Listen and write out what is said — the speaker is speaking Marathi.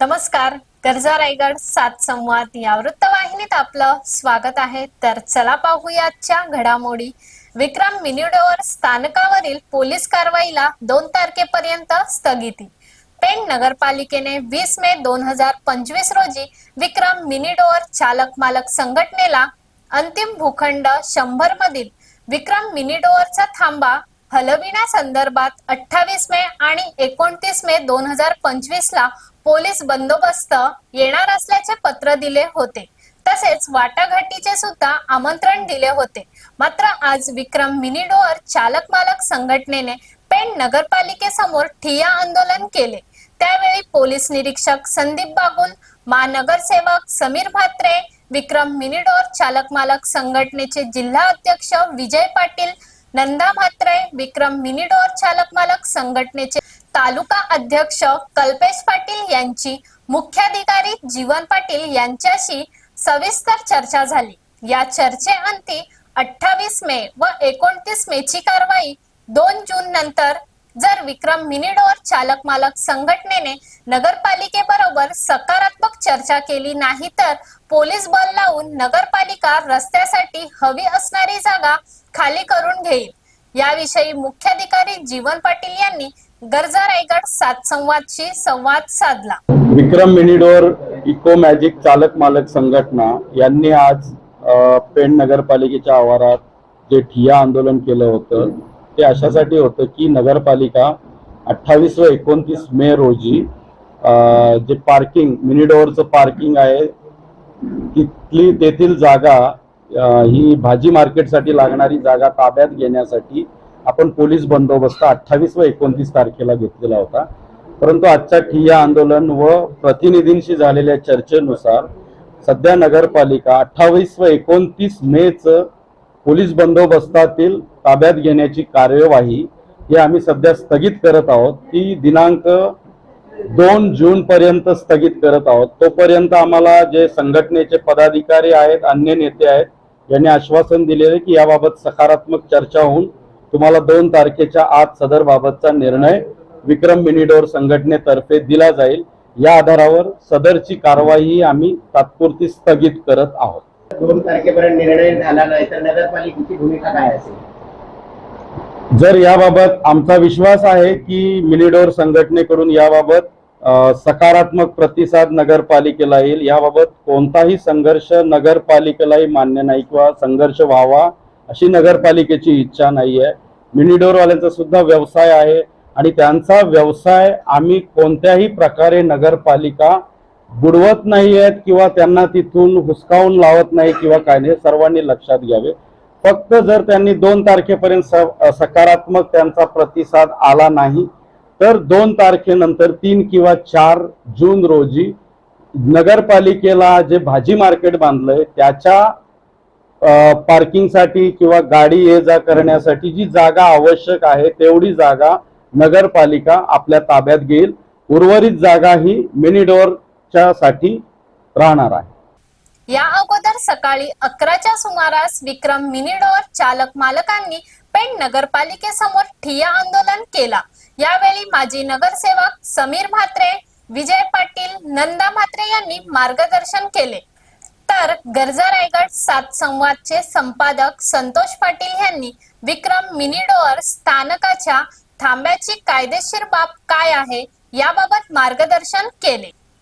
नमस्कार कर्जा रायगड सात संवाद या वृत्तवाहिनीत आपलं स्वागत आहे. तर चला पाहूयाच्या घडामोडी. विक्रम मिनिडोअर स्थानकावरील पोलीस कारवाईला दोन तारखेपर्यंत स्थगिती. पेण नगरपालिकेने वीस मे दोन हजार पंचवीस रोजी विक्रम मिनिडोअर चालक मालक संघटनेला अंतिम भूखंड शंभर मधील विक्रम मिनिडोअरचा थांबा हलविण्यासंदर्भात अठ्ठावीस मे आणि एकोणतीस मे दोन हजार पंचवीस ला पोलीस बंदोबस्त येणार असल्याचे पत्र दिले होते. तसेच वाटाघाटीचे सुद्धा आमंत्रण दिले होते. मात्र आज विक्रम मिनिडोअर चालक मालक संघटनेने पेण नगरपालिकेसमोर ठिया आंदोलन केले. त्यावेळी पोलीस निरीक्षक संदीप बागुल महानगरसेवक समीर भात्रे विक्रम मिनिडोर चालक मालक संघटनेचे जिल्हा अध्यक्ष विजय पाटील नंदा म्हात्रे विक्रम मिनिडोर चालक मालक संघटनेचे तालुका अध्यक्ष कल्पेश पाटील यांची मुख्याधिकारी जीवन पाटील यांच्याशी सविस्तर चर्चा झाली. या चर्चेअंती अठ्ठावीस मे व एकोणतीस मे ची कारवाई दोन जून नंतर जर विक्रम मिनिडोर चालक मालक संघटनेने नगरपालिकेबरोबर सकारात्मक चर्चा केली नाही तर पोलीस बल लावून नगरपालिका रस्त्यासाठी हवी असणारी जागा खाली करून घेईल. याविषयी मुख्याधिकारी जीवन पाटील यांनी गरजा रायगड सात संवादशी संवाद साधला. विक्रम मिनिडोर इको मॅजिक चालक मालक संघटना यांनी आज पेण नगरपालिकेच्या आवारात जे ठिया आंदोलन केलं होतं ते अशासाठी होतं की नगरपालिका अठ्ठावीस व एकोणतीस मे रोजी जे पार्किंग मिनिडोअरचं पार्किंग आहे तिथली तेथील जागा ही भाजी मार्केटसाठी लागणारी जागा ताब्यात घेण्यासाठी आपण पोलीस बंदोबस्त अठ्ठावीस व एकोणतीस तारखेला घेतलेला होता. परंतु आजच्या ठिय्या आंदोलन व प्रतिनिधींशी झालेल्या चर्चेनुसार सध्या नगरपालिका अठ्ठावीस व एकोणतीस मेचं पोलीस बंदोबस्तातील ताब्यात घेण्याची कार्यवाही हे आम्ही सध्या स्थगित करत आहोत. ती दिनांक दोन जून पर्यंत स्थगित करत आहोत. तोपर्यंत आम्हाला जे संघटनेचे पदाधिकारी आहेत अन्य नेते आहेत यांनी आश्वासन दिलेले की याबाबत सकारात्मक चर्चा होऊन तुम्हाला दोन तारखेच्या आत सदर बाबतचा निर्णय विक्रम मिनिडोर संघटनेतर्फे दिला जाईल. या आधारावर सदरची कारवाई आम्ही तात्पुरती स्थगित करत आहोत. दोन तारखेपर्यंत निर्णय झाला नाही तर नगरपालिकेची भूमिका काय असेल? जर याबाबत आमचा विश्वास आहे की मिलिडोर संघटनेकडून याबाबत सकारात्मक प्रतिसाद नगरपालिकेला येईल याबाबत कोणताही संघर्ष नगरपालिकेलाही मान्य नाही किंवा संघर्ष व्हावा अशी नगरपालिकेची इच्छा नाही आहे मिनिडोरवाल्यांचा सुद्धा व्यवसाय आहे आणि त्यांचा व्यवसाय आम्ही कोणत्याही प्रकारे नगरपालिका बुडवत नाही आहेत किंवा त्यांना तिथून हुसकावून लावत नाही किंवा काय नाही सर्वांनी लक्षात घ्यावे. फक्त जर त्यांनी दोन तारखेपर्यंत स- सकारात्मक त्यांचा प्रतिसाद आला नाही तर दोन तारखेनंतर तीन किंवा चार जून रोजी नगरपालिकेला जे भाजी मार्केट बांधलंय त्याच्या पार्किंगसाठी किंवा गाडी ये जा करण्यासाठी जी जागा आवश्यक आहे तेवढी जागा नगरपालिका आपल्या ताब्यात घेईल. उर्वरित जागा ही मिनिडोरच्या साठी राहणार आहे. या अगोदर सकाळी अकराच्या सुमारास विक्रम मिनिडोर चालक मालकांनी पेण नगरपालिकेसमोर ठिया आंदोलन केला. यावेळी माजी नगरसेवक समीर म्हात्रे विजय पाटील नंदा म्हात्रे यांनी मार्गदर्शन केले. तर गरजा रायगड सात संवादचे संपादक संतोष पाटील यांनी विक्रम मिनिडोअर स्थानकाच्या थांब्याची कायदेशीर बाब काय आहे याबाबत मार्गदर्शन केले.